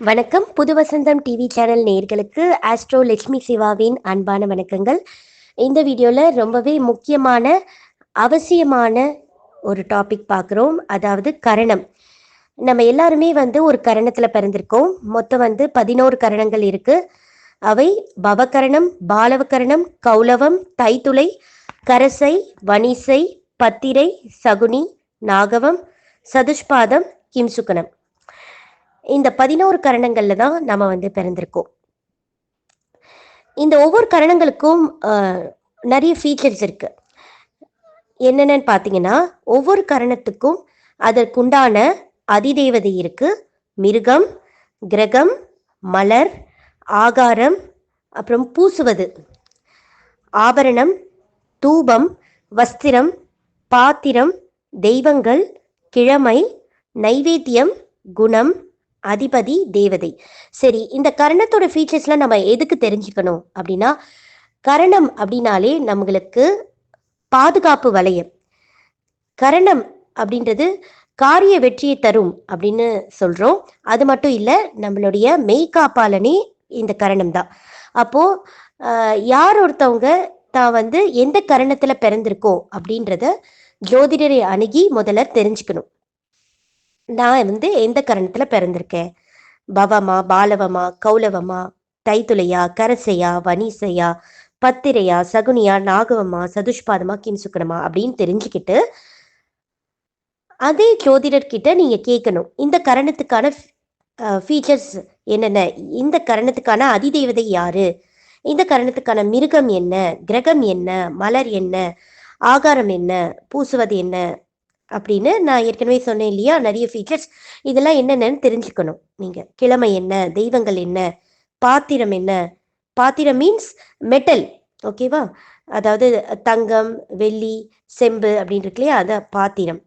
வணக்கம். புது வசந்தம் TV channel நேர்களுக்கு ஆஸ்ட்ரோ லட்சுமி சிவாவின் அன்பான வணக்கங்கள். இந்த வீடியோவில் ரொம்பவே முக்கியமான அவசியமான ஒரு டாபிக் பார்க்குறோம். அதாவது கரணம். நம்ம எல்லாருமே வந்து ஒரு கரணத்தில் பிறந்திருக்கோம். மொத்தம் வந்து பதினோரு கரணங்கள் இருக்கு. அவை பவகரணம் பாலவகரணம் கௌலவம் தைத்துளை கரசை வணிசை பத்திரை சகுனி நாகவம் சதுஷ்பாதம் கிம்சுக்கணம் இந்த பதினோரு கரணங்கள்ல தான் நம்ம வந்து பிறந்திருக்கோம். இந்த ஒவ்வொரு கரணங்களுக்கும் நிறைய ஃபீச்சர்ஸ் இருக்கு. என்னென்னு பார்த்தீங்கன்னா ஒவ்வொரு கரணத்துக்கும் அதற்குண்டான அதிதேவதை இருக்கு. மிருகம் கிரகம் மலர் ஆகாரம் அப்புறம் பூசுவது. ஆபரணம் தூபம் வஸ்திரம் பாத்திரம் தெய்வங்கள் கிழமை நைவேத்தியம் குணம் அதிபதி தேவதை. சரி இந்த கரணத்தோட ஃபீச்சர்ஸ்லாம் நம்ம எதுக்கு தெரிஞ்சுக்கணும்? அப்படின்னா கரணம் அப்படின்னாலே நம்மளுக்கு பாதுகாப்பு வளையம். கரணம் அப்படின்றது காரிய வெற்றியை தரும் அப்படின்னு சொல்றோம். அது மட்டும் இல்லை நம்மளுடைய மெய்காப்பாளனே இந்த கரணம் தான். அப்போ யார் ஒருத்தவங்க தான் வந்து எந்த கரணத்துல பிறந்திருக்கோம் அப்படின்றத ஜோதிடரை அணுகி முதல்ல தெரிஞ்சுக்கணும். நான் வந்து எந்த கரணத்துல பிறந்திருக்கேன்? பவமா பாலவமா கௌலவமா தைத்துலையா கரசையா வனிசையா பத்திரையா சகுனியா நாகவமா சதுஷ்பாதமா கிம்சுக்கணமா அப்படின்னு தெரிஞ்சுக்கிட்டு அதே ஜோதிடர்கிட்ட நீங்க கேட்கணும் இந்த கரணத்துக்கான ஃபீச்சர்ஸ் என்னென்ன? இந்த கரணத்துக்கான அதிதேவதை யாரு? இந்த கரணத்துக்கான மிருகம் என்ன? கிரகம் என்ன? மலர் என்ன? ஆகாரம் என்ன? பூசுவது என்ன? அப்படின்னு நான் ஏற்கனவே சொன்னேன் இல்லையா? நிறைய ஃபீச்சர்ஸ் இதெல்லாம் என்னென்னு தெரிஞ்சுக்கணும் நீங்கள் கிழமை என்ன? தெய்வங்கள் என்ன? பாத்திரம் என்ன? பாத்திரம் மீன்ஸ் மெட்டல் ஓகேவா அதாவது தங்கம் வெள்ளி செம்பு அப்படின்னு இருக்கு இல்லையா? அத பாத்திரம்.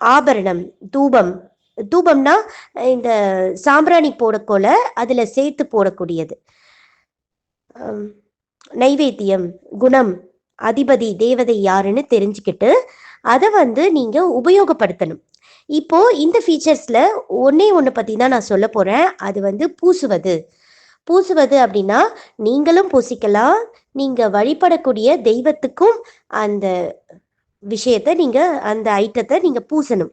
ஆபரணம் தூபம். தூபம்னா இந்த சாம்பிராணி போடக்கோல அதில் சேர்த்து போடக்கூடியது. நைவேத்தியம் குணம் அதிபதி தேவதை யாருன்னு தெரிஞ்சுக்கிட்டு அதை வந்து நீங்க உபயோகப்படுத்தணும். இப்போ இந்த ஃபீச்சர்ஸ்ல ஒன்னே ஒன்று பத்தி தான் நான் சொல்ல போறேன். அது வந்து பூசுவது. பூசுவது அப்படின்னா நீங்களும் பூசிக்கலாம். நீங்க வழிபடக்கூடிய தெய்வத்துக்கும் அந்த விஷயத்தை நீங்க அந்த ஐட்டத்தை நீங்க பூசணும்.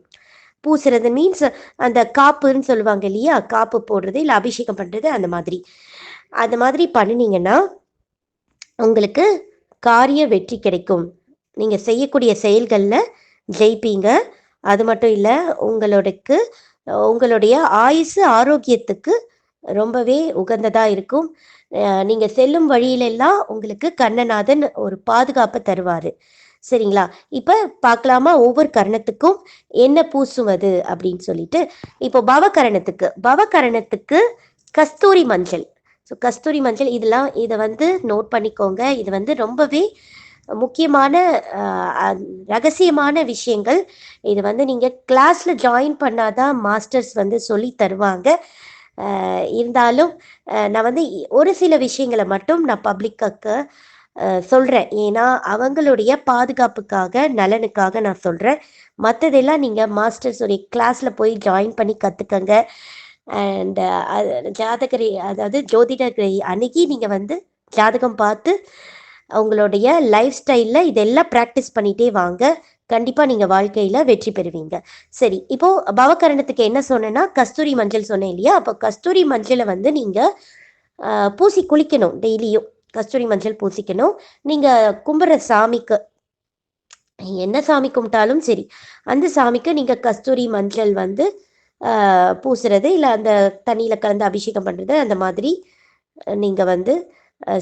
பூசுறது மீன்ஸ் அந்த காப்புன்னு சொல்லுவாங்க இல்லையா? காப்பு போடுறது இல்லை அபிஷேகம் பண்றது அந்த மாதிரி. அந்த மாதிரி பண்ணினீங்கன்னா உங்களுக்கு காரிய வெற்றி கிடைக்கும். நீங்கள் செய்யக்கூடிய செயல்களில் ஜெயிப்பீங்க. அது மட்டும் இல்லை உங்களோடக்கு உங்களுடைய ஆயுசு ஆரோக்கியத்துக்கு ரொம்பவே உகந்ததாக இருக்கும். நீங்கள் செல்லும் வழியிலெல்லாம் உங்களுக்கு கண்ணநாதன் ஒரு பாதுகாப்பை தருவார். சரிங்களா? இப்போ பார்க்கலாமா ஒவ்வொரு கரணத்துக்கும் என்ன பூசுவது அப்படின்னு சொல்லிட்டு. இப்போ பவகரணத்துக்கு பவகரணத்துக்கு கஸ்தூரி மஞ்சள். ஸோ கஸ்தூரி மஞ்சள் இதெல்லாம் இதை வந்து நோட் பண்ணிக்கோங்க. இது வந்து ரொம்பவே முக்கியமான ரகசியமான விஷயங்கள். இது வந்து நீங்கள் கிளாஸில் ஜாயின் பண்ணாதான் மாஸ்டர்ஸ் வந்து சொல்லி தருவாங்க. இருந்தாலும் நான் வந்து ஒரு சில விஷயங்களை மட்டும் நான் பப்ளிக்காக்கு சொல்கிறேன் ஏன்னா அவங்களுடைய பாதுகாப்புக்காக நலனுக்காக நான் சொல்கிறேன் மற்றதெல்லாம் நீங்கள் மாஸ்டர்ஸுடைய கிளாஸில் போய் ஜாயின் பண்ணி கற்றுக்கங்க அண்ட் ஜாதகரை அதாவது ஜோதிடரை அணுகி நீங்கள் வந்து ஜாதகம் பார்த்து உங்களுடைய லைஃப் ஸ்டைலில் இதெல்லாம் ப்ராக்டிஸ் பண்ணிகிட்டே வாங்க. கண்டிப்பாக நீங்கள் வாழ்க்கையில் வெற்றி பெறுவீங்க. சரி இப்போது பவகரணத்துக்கு என்ன சொன்னேன்னா கஸ்தூரி மஞ்சள் சொன்னேன் இல்லையா? அப்போ கஸ்தூரி மஞ்சளை வந்து நீங்கள் பூசி குளிக்கணும் டெய்லியும். கஸ்தூரி மஞ்சள் பூசிக்கணும். நீங்கள் கும்பிட்ற சாமிக்கு என்ன சாமி கும்பிட்டாலும் சரி அந்த சாமிக்கு நீங்கள் கஸ்தூரி மஞ்சள் வந்து பூசுறது இல்லை அந்த தண்ணியில் கலந்து அபிஷேகம் பண்ணுறது அந்த மாதிரி நீங்கள் வந்து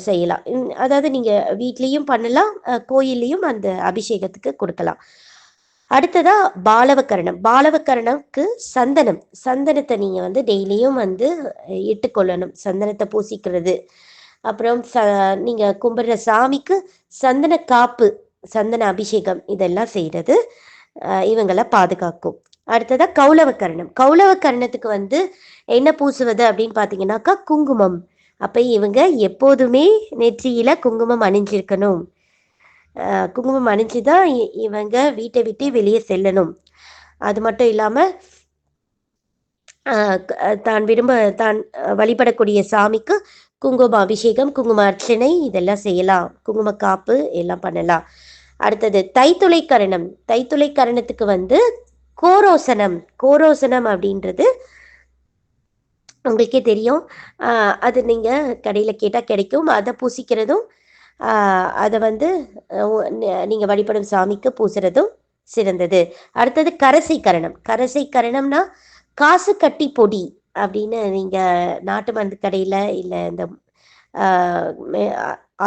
செய்யலாம். அதாவது நீங்க வீட்லேயும் பண்ணலாம் கோயில்லையும் அந்த அபிஷேகத்துக்கு கொடுக்கலாம். அடுத்ததா பாலவக்கரணம். பாலவக்கரணம்க்கு சந்தனம். சந்தனத்தை நீங்க வந்து டெய்லியும் வந்து இட்டுக்கொள்ளணும் சந்தனத்தை பூசிக்கிறது. அப்புறம் ச நீங்க கும்பிடுற சாமிக்கு சந்தன காப்பு சந்தன அபிஷேகம் இதெல்லாம் செய்யறது இவங்களை பாதுகாக்கும். அடுத்ததா கௌளவக்கரணம். கௌளவக்கரணத்துக்கு வந்து என்ன பூசுவது அப்படின்னு பார்த்தீங்கன்னாக்கா குங்குமம். அப்போ இவங்க எப்போதுமே நெற்றியில குங்குமம் அணிஞ்சிருக்கணும். குங்குமம் அணிஞ்சு தான் இவங்க வீட்டை விட்டு வெளியே செல்லணும். அது மட்டும் இல்லாம தான் விரும்ப தான் வழிபடக்கூடிய சாமிக்கு குங்கும அபிஷேகம் குங்கும அர்ச்சனை இதெல்லாம் செய்யலாம். குங்கும காப்பு எல்லாம் பண்ணலாம். அடுத்தது தைத்துளை கரணம் தைத்துளை கரணத்துக்கு வந்து கோரோசனம். கோரோசனம் அப்படின்றது உங்களுக்கே தெரியும். அது நீங்கள் கடையில் கேட்டால் கிடைக்கும். அதை பூசிக்கிறதும் அதை வந்து நீங்கள் வழிபடும் சாமிக்கு பூசுறதும் சிறந்தது. அடுத்தது கரசை கரணம். கரசை கரணம்னா காசு கட்டி பொடி அப்படின்னு நீங்கள் நாட்டு மருந்து கடையில் இல்லை இந்த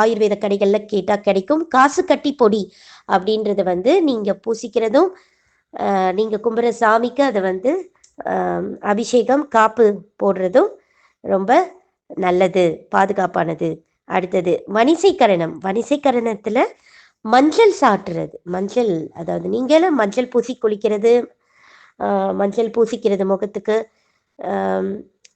ஆயுர்வேத கடைகளில் கேட்டால் கிடைக்கும். காசு கட்டி பொடி அப்படின்றத வந்து நீங்கள் பூசிக்கிறதும் நீங்கள் கும்புற சாமிக்கு அதை வந்து அபிஷேகம் காப்பு போடுறதும் ரொம்ப நல்லது பாதுகாப்பானது. அடுத்தது வணிசைக்கரணம். வணிசைக்கரணத்தில் மஞ்சள் சாட்டுறது மஞ்சள் அதாவது நீங்களும் மஞ்சள் பூசி குளிக்கிறது மஞ்சள் பூசிக்கிறது முகத்துக்கு.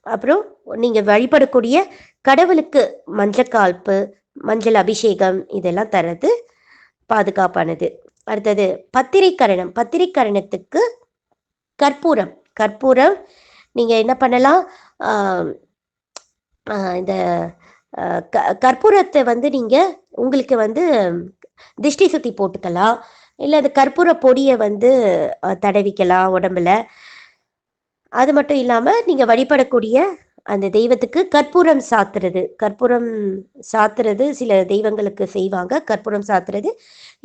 அப்புறம் நீங்கள் வழிபடக்கூடிய கடவுளுக்கு மஞ்சள் கால்ப்பு மஞ்சள் அபிஷேகம் இதெல்லாம் தர்றது பாதுகாப்பானது. அடுத்தது பத்திரிக்கரணம். பத்திரிக்கரணத்துக்கு கற்பூரம். கற்பூரம். நீங்கள் என்ன பண்ணலாம்? இந்த க கற்பூரத்தை வந்து நீங்கள் உங்களுக்கு வந்து திஷ்டி சுத்தி போட்டுக்கலாம். இல்லை அந்த கற்பூர பொடியை வந்து தடவிக்கலாம் உடம்புல. அது மட்டும் இல்லாமல் நீங்கள் வழிபடக்கூடிய அந்த தெய்வத்துக்கு கற்பூரம் சாத்துறது. கற்பூரம் சாத்துறது சில தெய்வங்களுக்கு செய்வாங்க. கற்பூரம் சாத்துறது.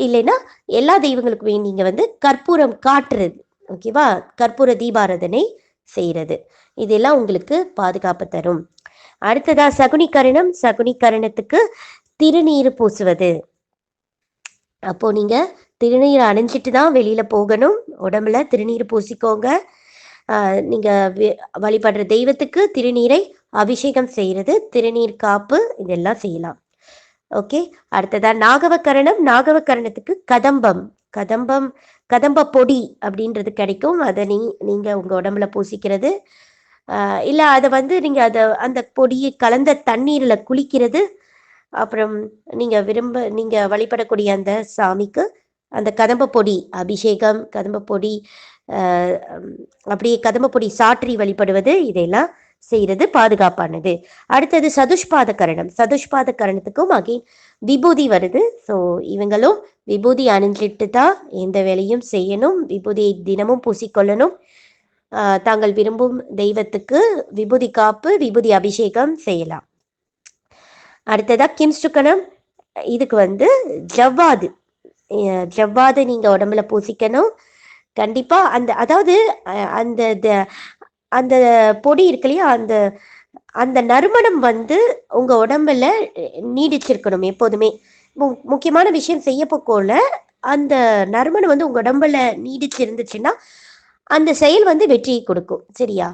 இல்லைன்னா எல்லா தெய்வங்களுக்குமே நீங்கள் வந்து கற்பூரம் காட்டுறது. ஓகேவா? கற்பூர தீபாரதனை செய்கிறது இதெல்லாம் உங்களுக்கு பாதுகாப்பு தரும். அடுத்ததா சகுனி கரணம். சகுனி கரணத்துக்கு திருநீர் பூசுவது. அப்போ நீங்க திருநீர் அணிஞ்சிட்டு தான் வெளியில போகணும். உடம்புல திருநீர் பூசிக்கோங்க. நீங்க வழிபடுற தெய்வத்துக்கு திருநீரை அபிஷேகம் செய்யறது. திருநீர் காப்பு இதெல்லாம் செய்யலாம். ஓகே அடுத்ததா நாகவக்கரணம் நாகவக்கரணத்துக்கு கதம்பம். கதம்பம் கதம்ப பொடி அப்படின்றது கிடைக்கும். அதை நீ நீங்க உங்க உடம்புல பூசிக்கிறது. இல்லை அதை வந்து நீங்கள் அதை அந்த பொடியை கலந்த தண்ணீரில் குளிக்கிறது. அப்புறம் நீங்கள் விரும்ப நீங்கள் வழிபடக்கூடிய அந்த சாமிக்கு அந்த கதம்ப பொடி அபிஷேகம் கதம்ப பொடி அப்படியே கதம்ப பொடி சாற்றி வழிபடுவது இதையெல்லாம் செய்யறது பாதுகாப்பானது. அடுத்தது சதுஷ்பாத கரணம் சதுஷ்பாத கரணத்துக்கும் அகைன் விபூதி வருது. ஸோ இவங்களும் விபூதி அணிஞ்சிட்டு தான் எந்த வேலையும் செய்யணும். விபூதியை தினமும் பூசிக்கொள்ளணும். தாங்கள் விரும்பும் தெய்வத்துக்கு விபூதி காப்பு விபூதி அபிஷேகம் செய்யலாம். அடுத்ததா கிம்ஸ்டுக்கணம் இதுக்கு வந்து ஜவ்வாது. ஜவ்வாது நீங்க உடம்புல பூசிக்கணும். கண்டிப்பா அந்த அதாவது அந்த அந்த பொடி இருக்கு இல்லையா அந்த அந்த நறுமணம் வந்து உங்க உடம்புல நீடிச்சிருக்கணும் எப்போதுமே. முக்கியமான விஷயம் செய்ய போக்கோல அந்த நறுமணம் வந்து உங்க உடம்புல நீடிச்சு இருந்துச்சுன்னா அந்த செயல் வந்து வெற்றியை கொடுக்கும் சரியா?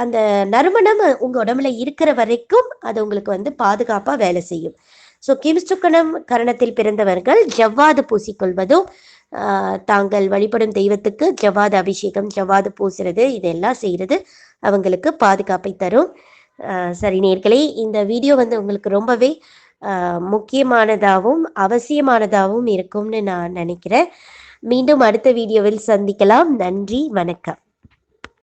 அந்த நறுமணம் உங்க உடம்புல இருக்கிற வரைக்கும் அது உங்களுக்கு வந்து பாதுகாப்பா வேலை செய்யும். ஸோ கிம்ஸ்டுக்கணம் கரணத்தில் பிறந்தவர்கள் ஜவ்வாது பூசிக்கொள்வதும் தாங்கள் வழிபடும் தெய்வத்துக்கு ஜவ்வாது அபிஷேகம் ஜவ்வாது பூசுறது இதெல்லாம் செய்கிறது அவங்களுக்கு பாதுகாப்பை தரும். சரி நேர்களே இந்த வீடியோ வந்து உங்களுக்கு ரொம்பவே முக்கியமானதாகவும் அவசியமானதாகவும் இருக்கும்னு நான் நினைக்கிறேன். மீண்டும் அடுத்த வீடியோவில் சந்திக்கலாம். நன்றி வணக்கம்.